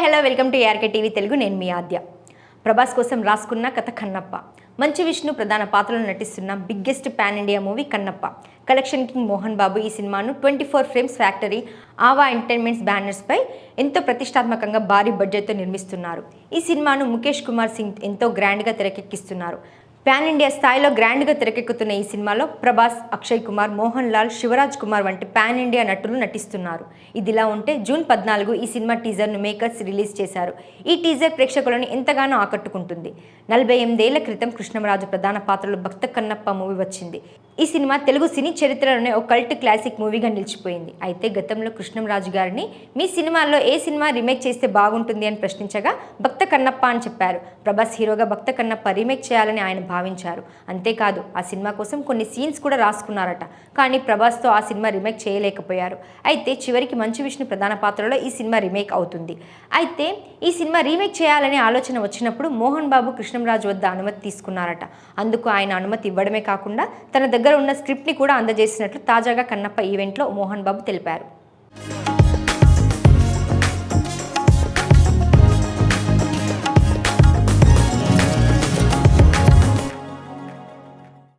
Welcome to ARK TV Telugu నేను మీ ఆద్య. ప్రభాస్ కోసం రాసుకున్న కథ కన్నప్ప. మంచు విష్ణు ప్రధాన పాత్రలో నటిస్తున్న biggest pan India movie Kannappa. Collection king Mohan Babu ఈ సినిమాను twenty four frames factory Ava entertainments బ్యానర్స్పై ఎంతో ప్రతిష్టాత్మకంగా భారీ బడ్జెట్తో నిర్మిస్తున్నారు. ఈ సినిమాను ముఖేష్ కుమార్ సింగ్ ఎంతో గ్రాండ్గా తెరకెక్కిస్తున్నారు. పాన్ ఇండియా స్థాయిలో గ్రాండ్గా తెరకెక్కుతున్న ఈ సినిమాలో ప్రభాస్ అక్షయ్ కుమార్ మోహన్ లాల్ శివరాజ్ కుమార్ వంటి పాన్ ఇండియా నటులు నటిస్తున్నారు. ఇదిలా ఉంటే జూన్ పద్నాలుగు ఈ సినిమా టీజర్ను మేకర్స్ రిలీజ్ చేశారు. ఈ టీజర్ ప్రేక్షకులను ఎంతగానో ఆకట్టుకుంటుంది. నలభై ఎనిమిదేళ్ళ క్రితం కృష్ణమరాజు ప్రధాన పాత్రలో భక్త కన్నప్ప మూవీ వచ్చింది. ఈ సినిమా తెలుగు సినీ చరిత్రలోనే ఒక కల్ట్ క్లాసిక్ మూవీగా నిలిచిపోయింది. అయితే గతంలో కృష్ణంరాజు గారిని మీ సినిమాల్లో ఏ సినిమా రీమేక్ చేస్తే బాగుంటుంది అని ప్రశ్నించగా భక్త కన్నప్ప అని చెప్పారు. ప్రభాస్ హీరోగా భక్త కన్నప్ప రీమేక్ చేయాలని ఆయన భావించారు. అంతేకాదు ఆ సినిమా కోసం కొన్ని సీన్స్ కూడా రాసుకున్నారట. కానీ ప్రభాస్తో ఆ సినిమా రీమేక్ చేయలేకపోయారు. అయితే చివరికి మంచు విష్ణు ప్రధాన పాత్రలో ఈ సినిమా రీమేక్ అవుతుంది. అయితే ఈ సినిమా రీమేక్ చేయాలనే ఆలోచన వచ్చినప్పుడు మోహన్ బాబు కృష్ణంరాజు వద్ద అనుమతి తీసుకున్నారట. అందుకు ఆయన అనుమతి ఇవ్వడమే కాకుండా తన దగ్గర దగ్గర ఉన్న స్క్రిప్ట్ని కూడా అందజేసినట్లు తాజాగా కన్నప్ప ఈవెంట్లో మోహన్ బాబు తెలిపారు.